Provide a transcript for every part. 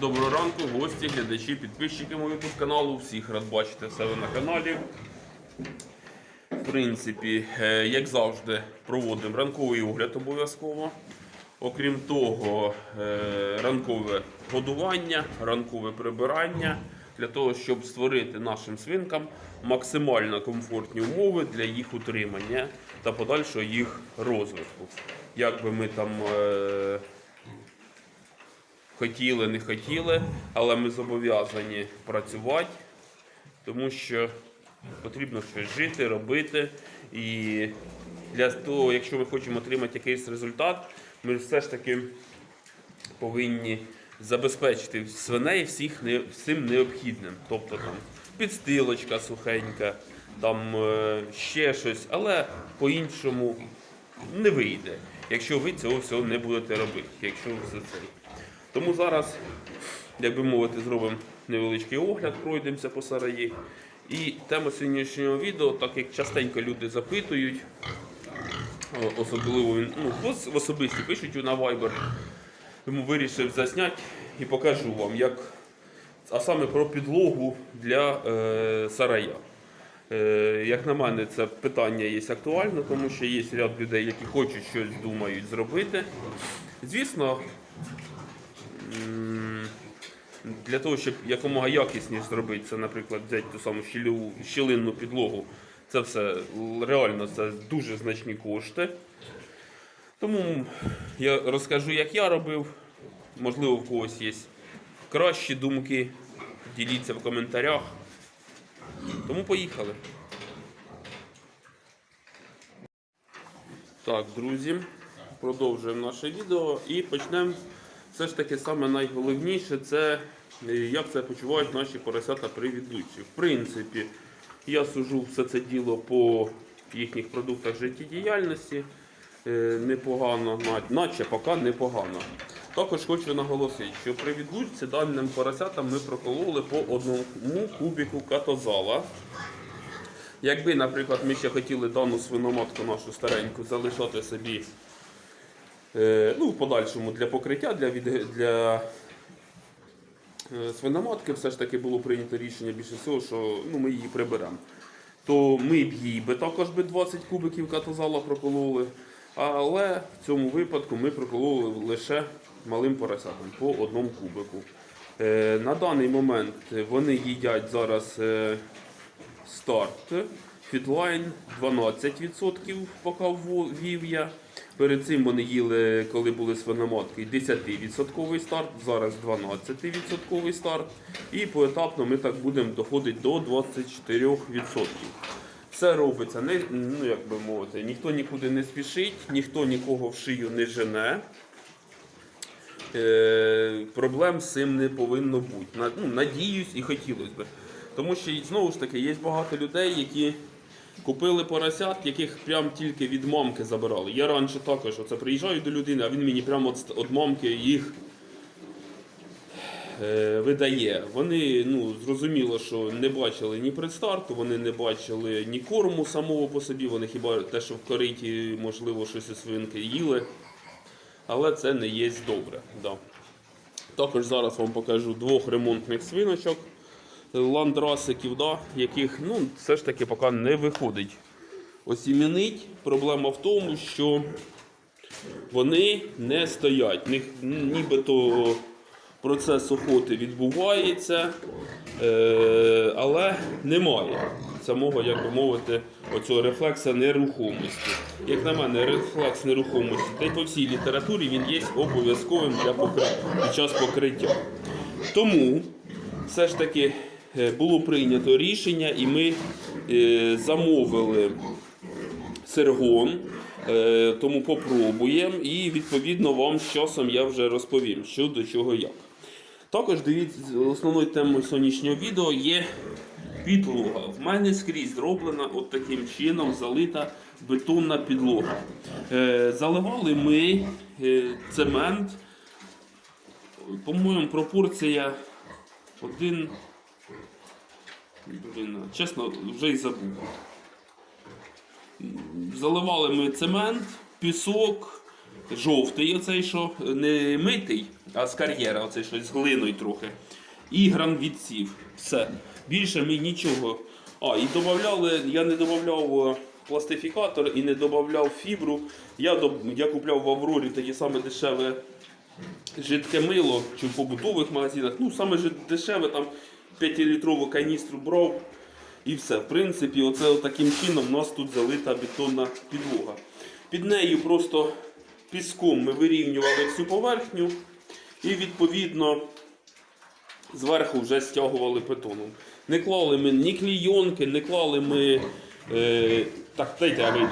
Доброго ранку, гості, глядачі, підписчики мого YouTube каналу. Всіх рад бачити себе на каналі. В принципі, е, як завжди, проводимо ранковий огляд обов'язково. Окрім того, е, ранкове годування, ранкове прибирання для того, щоб створити нашим свинкам максимально комфортні умови для їх утримання та подальшого їх розвитку. Як би ми там е, хотіли, не хотіли, але ми зобов'язані працювати, тому що потрібно щось жити, робити. І для того, якщо ми хочемо отримати якийсь результат, ми все ж таки повинні забезпечити свиней всіх не, всім необхідним. Тобто там підстилочка сухенька, там е, ще щось, але по-іншому не вийде, якщо ви цього всього не будете робити. Якщо все це. Тому зараз, як би мовити, зробимо невеличкий огляд, пройдемося по сараї. І тема сьогоднішнього відео, так як частенько люди запитують, особливо ну, в ос- особисті пишуть на Viber, тому вирішив засняти і покажу вам, як, а саме про підлогу для е, сарая. Е, як на мене, це питання є актуально, тому що є ряд людей, які хочуть щось думають зробити. Звісно, для того, щоб якомога якісніше зробити, це, наприклад, взяти ту саму щілинну підлогу, це все реально це дуже значні кошти. Тому я розкажу, як я робив. Можливо, в когось є кращі думки. Діліться в коментарях. Тому поїхали. Так, друзі, продовжуємо наше відео і почнемо. Все ж таки саме найголовніше це е, як це почувають наші поросята при відлучці. В принципі, я сужу все це діло по їхніх продуктах життєдіяльності. Е, Непогано, наче поки непогано. Також хочу наголосити, що при відлучці даним поросятам ми прокололи по одному кубіку катозала. Якби, наприклад, ми ще хотіли дану свиноматку нашу стареньку залишати собі ну, в подальшому для покриття, для, від, для е, свиноматки, все ж таки було прийнято рішення більше всього, що ну, ми її приберемо. То ми б їй би також би 20 кубиків катозала прокололи. Але в цьому випадку ми прокололи лише малим поросятам по одному кубику. Е, на даний момент вони їдять зараз е, старт. Фітлайн 12% поки ввів я. Перед цим вони їли, коли були свиноматки, 10% старт, зараз 12% старт. І поетапно ми так будемо доходити до 24%. Все робиться, не, ну, як би мовити, ніхто нікуди не спішить, ніхто нікого в шию не жене. Е, проблем з цим не повинно бути. Ну, надіюсь і хотілося б. Тому що знову ж таки є багато людей, які купили поросят, яких прям тільки від мамки забирали. Я раніше також оце приїжджаю до людини, а він мені прямо від, мамки їх е, видає. Вони ну, зрозуміло, що не бачили ні предстарту, вони не бачили ні корму самого по собі, вони хіба те, що в кориті, можливо, щось із свинки їли. Але це не є добре. Да. Також зараз вам покажу двох ремонтних свиночок, ландрасиків, да, яких ну, все ж таки поки не виходить осімінить. Проблема в тому, що вони не стоять. Них нібито процес охоти відбувається, е, але немає самого, як би мовити, оцього рефлекса нерухомості. Як на мене, рефлекс нерухомості, та й по всій літературі він є обов'язковим для покри- під час покриття. Тому все ж таки було прийнято рішення, і ми е, замовили сергон. Е, Тому попробуємо і відповідно вам з часом я вже розповім, що до чого як. Також дивіться, основною темою сьогоднішнього відео є підлога. В мене скрізь зроблена от таким чином залита бетонна підлога. Е, Заливали ми е, цемент. По-моєму, пропорція один. Блін, чесно, вже й забув. Заливали ми цемент, пісок, жовтий, оцей, що не митий, а з кар'єра, оцей що з глиною трохи. І гранвідсів. Все. Більше ми нічого. А, і додавали, я не додавав пластифікатор і не додавав фібру. Я, я купляв в Аврорі таке саме дешеве жидке мило чи в побутових магазинах. Ну, саме дешеве, там 5-літрову каністру брав. І все. В принципі, оце таким чином у нас тут залита бетонна підлога. Під нею просто піском ми вирівнювали всю поверхню і відповідно зверху вже стягували бетоном. Не клали ми ні клійонки, не клали ми. Е, так, дайте я вийду.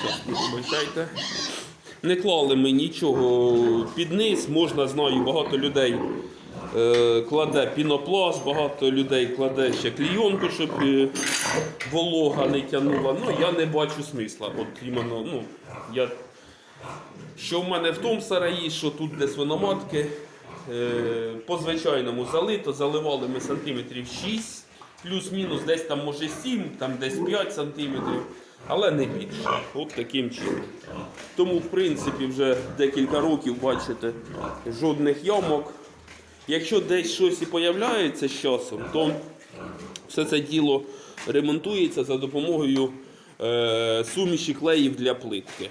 Щас, вибачайте. Не клали ми нічого під низ. Можна, знаю, багато людей кладе пінопласт, багато людей кладе ще клійонку, щоб е, волога не тягнула. Ну, я не бачу смисла. От іменно, ну, я... Що в мене в тому сараї, що тут де свиноматки, е, по звичайному залито, заливали ми сантиметрів 6, плюс-мінус, десь там може 7, там десь 5 сантиметрів, але не більше. От таким чином. Тому, в принципі, вже декілька років, бачите, жодних ямок. Якщо десь щось і появляється з часом, то все це діло ремонтується за допомогою е, суміші клеїв для плитки.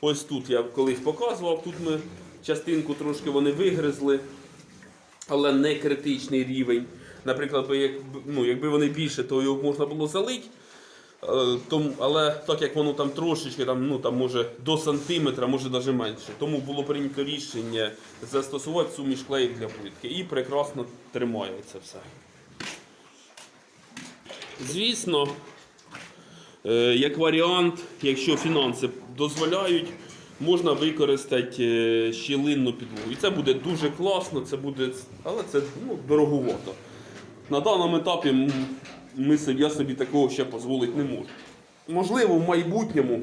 Ось тут я колись показував, тут ми частинку трошки вони вигризли, але не критичний рівень. Наприклад, як, ну, якби вони більше, то його можна було залити. Е, Тому, але так як воно там трошечки, там, ну, там, може до сантиметра, може навіть менше. Тому було прийнято рішення застосувати суміш клеїв для плитки. І прекрасно тримається все. Звісно, е, як варіант, якщо фінанси дозволяють, можна використати е, щілинну підлогу. І це буде дуже класно, це буде, але це ну, дороговато. На даному етапі ми, я собі такого ще дозволити не можу. Можливо, в майбутньому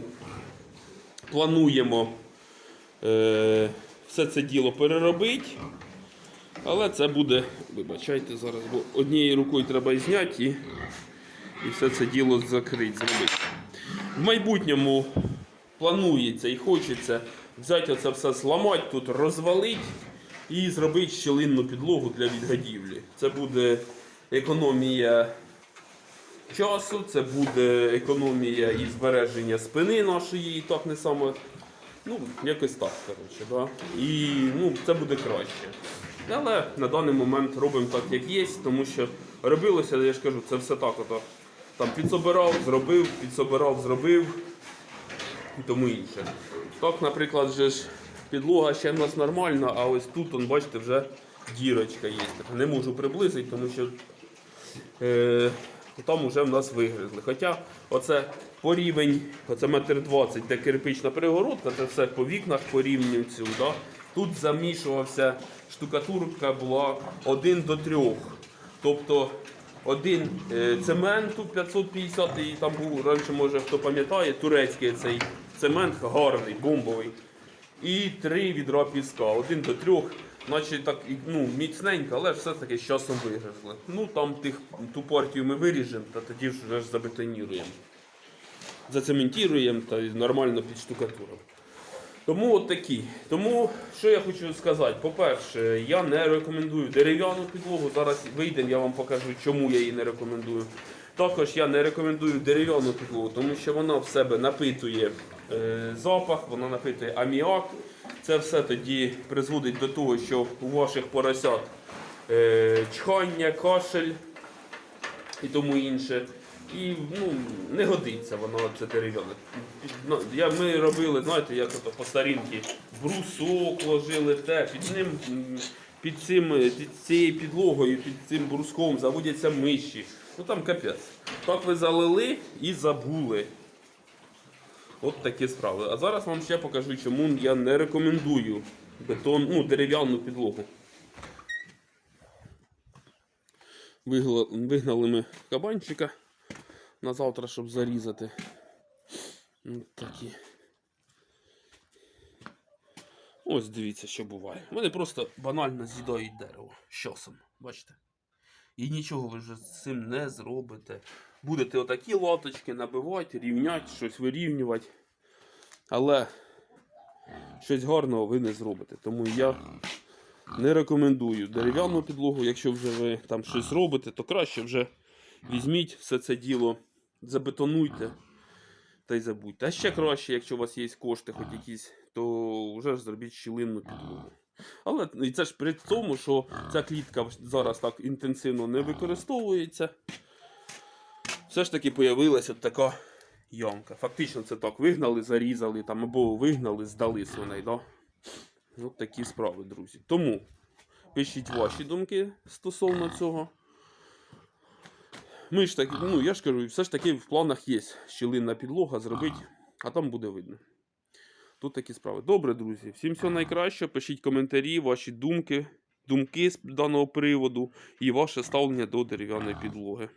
плануємо е, все це діло переробити. Але це буде, вибачайте зараз, бо однією рукою треба і зняти і, все це діло закрити, зробити. В майбутньому планується і хочеться взяти оце все зламати, тут розвалити і зробити щілинну підлогу для відгадівлі. Це буде економія часу, це буде економія і збереження спини нашої, і так не саме. Ну, якось так, коротше, да? І ну, це буде краще. Але на даний момент робимо так, як є, тому що робилося, я ж кажу, це все так. Ото, там підсобирав, зробив, підсобирав, зробив і тому інше. Так, наприклад, же ж підлога ще в нас нормальна, а ось тут, он, бачите, вже дірочка є. Не можу приблизити, тому що е, там вже в нас вигризли. Хоча оце по рівень, оце метр двадцять, де кирпична перегородка, це все по вікнах по рівню цю. Да? Тут замішувався штукатурка була 1 до 3. Тобто один е, цементу 550 і там був раніше, може хто пам'ятає, турецький цей цемент гарний, бомбовий. І три відра піска, один до трьох, наче так ну, міцненько, але ж все-таки з часом вигризли. Ну там тих, ту партію ми виріжемо, та тоді вже ж забетоніруємо. Зацементуємо та нормально підштукатуримо. Тому от такі. Тому що я хочу сказати, по-перше, я не рекомендую дерев'яну підлогу. Зараз вийдемо, я вам покажу, чому я її не рекомендую. Також я не рекомендую дерев'яну підлогу, тому що вона в себе напитує запах, вона напитує аміак. Це все тоді призводить до того, що у ваших поросят е, чхання, кашель і тому інше. І ну, не годиться воно це дерев'яне. Ну, ми робили, знаєте, як ото по старінки, брусок ложили те, під ним, під, цим, е, під цією підлогою, під цим бруском заводяться миші. Ну там капець. Так ви залили і забули. От такі справи. А зараз вам ще покажу, чому я не рекомендую бетон, ну, дерев'яну підлогу. Вигнали ми кабанчика на завтра, щоб зарізати. От такі. Ось дивіться, що буває. Вони просто банально з'їдають дерево з часом. Бачите? І нічого ви вже з цим не зробите. Будете отакі латочки набивати, рівняти, щось вирівнювати. Але щось гарного ви не зробите. Тому я не рекомендую дерев'яну підлогу. Якщо вже ви там щось робите, то краще вже візьміть все це діло, забетонуйте та й забудьте. А ще краще, якщо у вас є кошти, хоч якісь, то вже зробіть щілинну підлогу. Але і це ж при тому, що ця клітка зараз так інтенсивно не використовується. Все ж таки появилася от така ямка. Фактично це так вигнали, зарізали там, або вигнали, здали свиней. Да? От такі справи, друзі. Тому пишіть ваші думки стосовно цього. Ми ж так, ну я ж кажу, все ж таки в планах є щілинна підлога зробити, а там буде видно. Тут такі справи. Добре, друзі. Всім всього найкраще. Пишіть коментарі, ваші думки, думки з даного приводу і ваше ставлення до дерев'яної підлоги.